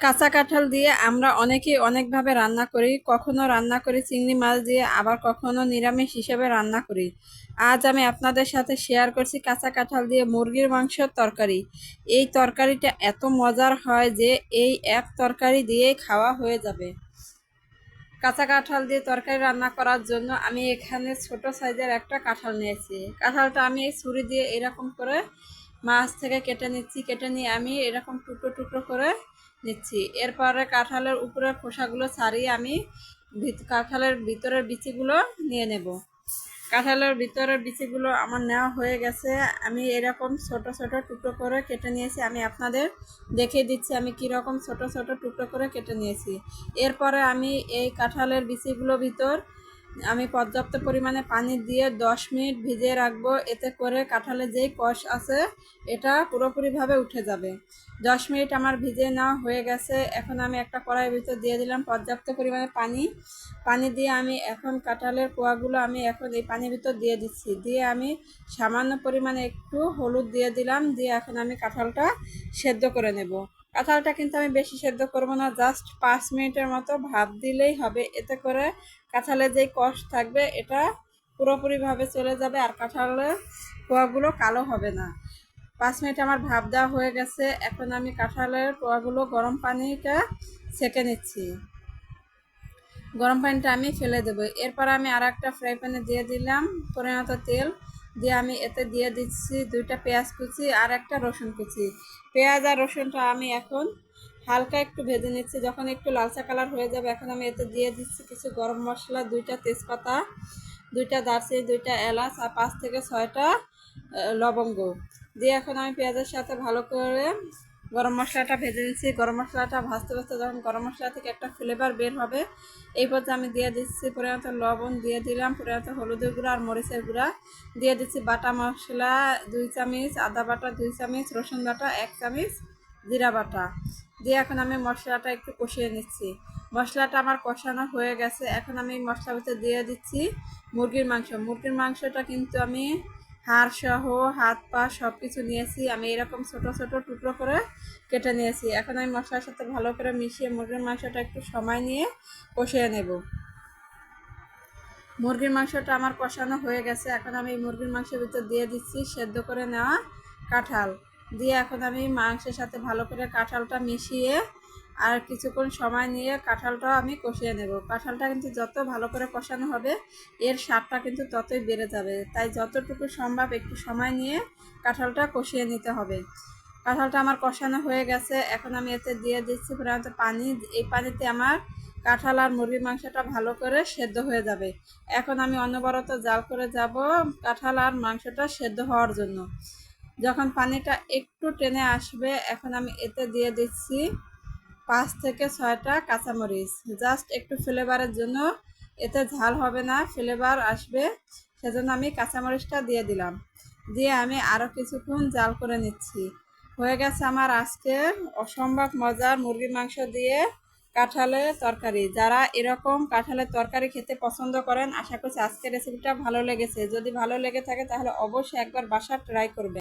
কাঁচা কাঁঠাল দিয়ে আমরা অনেকেই অনেকভাবে রান্না করি, কখনো রান্না করি চিংড়ি মাছ দিয়ে, আবার কখনো নিরামিষ হিসেবে রান্না করি। আজ আমি আপনাদের সাথে শেয়ার করছি কাঁচা কাঁঠাল দিয়ে মুরগির মাংসের তরকারি। এই তরকারিটা এত মজার হয় যে এই এক তরকারি দিয়েই খাওয়া হয়ে যাবে। কাঁচা কাঁঠাল দিয়ে তরকারি রান্না করার জন্য আমি এখানে ছোট সাইজের একটা কাঁঠাল নিয়েছি। কাঁঠালটা আমি এই ছুরি দিয়ে এরকম করে মাছ থেকে কেটে নিচ্ছি, কেটে নিয়ে আমি এরকম টুকরো টুকরো করে নিচ্ছি। এরপরে কাঁঠালের উপরে খোসাগুলো ছাড়িয়ে আমি কাঁঠালের ভিতরের বিচিগুলো নিয়ে নেব। কাঁঠালের ভিতরের বিচিগুলো আমার নেওয়া হয়ে গেছে। আমি এরকম ছোট ছোট টুকরো করে কেটে নিয়েছি। আমি আপনাদের দেখিয়ে দিচ্ছি আমি কীরকম ছোট ছোট টুকরো করে কেটে নিয়েছি। এরপরে আমি এই কাঁঠালের বিচিগুলো ভিতর আমি পর্যাপ্ত পরিমাণে পানি দিয়ে দশ মিনিট ভিজিয়ে রাখব। এতে করে কাঁঠালে যেই কষ আছে, এটা পুরোপুরিভাবে উঠে যাবে। দশ মিনিট আমার ভিজিয়ে নেওয়া হয়ে গেছে। এখন আমি একটা কড়াইয়ের ভিতর দিয়ে দিলাম পর্যাপ্ত পরিমাণে পানি। পানি দিয়ে আমি এখন কাঁঠালের কোয়াগুলো আমি এখন এই পানির ভিতর দিয়ে দিচ্ছি। দিয়ে আমি সামান্য পরিমাণে একটু হলুদ দিয়ে দিলাম। দিয়ে এখন আমি কাঁঠালটা সেদ্ধ করে নেব। কাঁঠালটা কিন্তু আমি বেশি সেদ্ধ করব না জাস্ট পাঁচ মিনিটের মতো ভাপ দিলেই হবে। এতে করে কাঁঠালের যেই কষ থাকবে, এটা পুরোপুরিভাবে চলে যাবে আর কাঁঠালের কোয়াগুলো কালো হবে না। পাঁচ মিনিট আমার ভাপ দেওয়া হয়ে গেছে, এখন আমি কাঁঠালের কোয়াগুলো গরম পানিটা ছেঁকে নিচ্ছি। গরম পানিটা আমি ফেলে দেবো। এরপর আমি আর একটা ফ্রাই প্যানে দিয়ে দিলাম পরিণত তেল। দিয়ে আমি এতে দিয়ে দিচ্ছি দুইটা পেঁয়াজ কুচি আর একটা রসুন কুচি। পেঁয়াজ আর রসুনটা আমি এখন হালকা একটু ভেজে নিচ্ছি। যখন একটু লালচা কালার হয়ে যাবে, এখন আমি এতে দিয়ে দিচ্ছি কিছু গরম মশলা, দুইটা তেজপাতা, দুইটা দারচিনি, দুইটা এলাচ আর পাঁচ থেকে ছয়টা লবঙ্গ। দিয়ে এখন আমি পেঁয়াজের সাথে ভালো করে গরম মশলাটা ভেজে নিচ্ছি। গরম মশলাটা ভাজতে ভাজতে যখন গরম মশলা থেকে একটা ফ্লেভার বের হবে, এই পর্যায়ে আমি দিয়ে দিচ্ছি পরিমাণত লবণ দিয়ে দিলাম পরিমাণত হলুদের গুঁড়া আর মরিচের গুঁড়া। দিয়ে দিচ্ছি বাটা মশলা দুই চামচ, আদা বাটা দুই চামচ, রসুন বাটা এক চামচ, জিরা বাটা। দিয়ে এখন আমি মশলাটা একটু কষিয়ে নিচ্ছি। মশলাটা আমার কষানো হয়ে গেছে। এখন আমি মশলা ভিতরে দিয়ে দিচ্ছি মুরগির মাংস। মুরগির মাংসটা কিন্তু আমি হাড় সহ হাত পা সব কিছু নিয়েছি। আমি এরকম ছোট ছোট টুকরো করে কেটে নিয়েছি। এখন আমি মশলার সাথে ভালো করে মিশিয়ে মুরগির মাংসটা একটু সময় নিয়ে কষিয়ে নেব। মুরগির মাংসটা আমার কষানো হয়ে গেছে। এখন আমি মুরগির মাংসের ভিতর দিয়ে দিচ্ছি সেদ্ধ করে নেওয়া কাঁঠাল। দিয়ে এখন আমি মাংসের সাথে ভালো করে কাঁঠালটা মিশিয়ে আর কিছুক্ষণ সময় নিয়ে কাঁঠালটাও আমি কষিয়ে নেব। কাঁঠালটা কিন্তু যত ভালো করে কষানো হবে, এর স্বাদটা কিন্তু ততই বেড়ে যাবে। তাই যতটুকু সম্ভব একটু সময় নিয়ে কাঁঠালটা কষিয়ে নিতে হবে। কাঁঠালটা আমার কষানো হয়ে গেছে। এখন আমি এতে দিয়ে দিচ্ছি প্রধানত পানি। এই পানিতে আমার কাঁঠাল আর মুরগির মাংসটা ভালো করে সেদ্ধ হয়ে যাবে। এখন আমি অনবরত জাল করে যাব কাঁঠাল আর মাংসটা সেদ্ধ হওয়ার জন্য। যখন পানিটা একটু টেনে আসবে, এখন আমি এতে দিয়ে দিচ্ছি পাঁচ থেকে ছয়টা কাঁচামরিচ। জাস্ট একটু ফ্লেভারের জন্য। এতে ঝাল হবে না, ফ্লেভার আসবে। সেজন্য আমি কাঁচামরিচটা দিয়ে দিলাম। দিয়ে আমি আরও কিছুক্ষণ জাল করে নিচ্ছি। হয়ে গেছে আমার আজকের অসম্ভব মজার মুরগির মাংস দিয়ে কাঁঠালের তরকারি। যারা এরকম কাঁঠালের তরকারি খেতে পছন্দ করেন, আশা করছি আজকের রেসিপিটা ভালো লেগেছে। যদি ভালো লেগে থাকে তাহলে অবশ্যই একবার বাসা ট্রাই করবেন।